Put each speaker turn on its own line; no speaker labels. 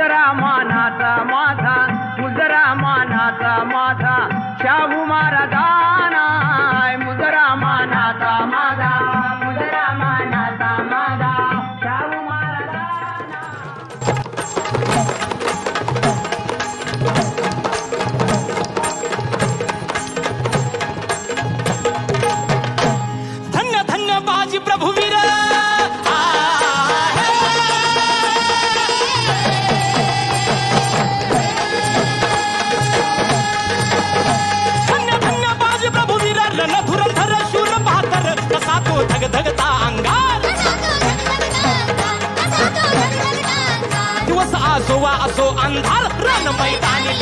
उजरा मानाचा माझा मुजरा मानाचा माझा. शाहू महाराजाना मुजरा मानाचा माझा मुजरा मानाचा
धन्य धन्य बाजी प्रभुवी दिवस असो वा असो अंधार रण मैदानी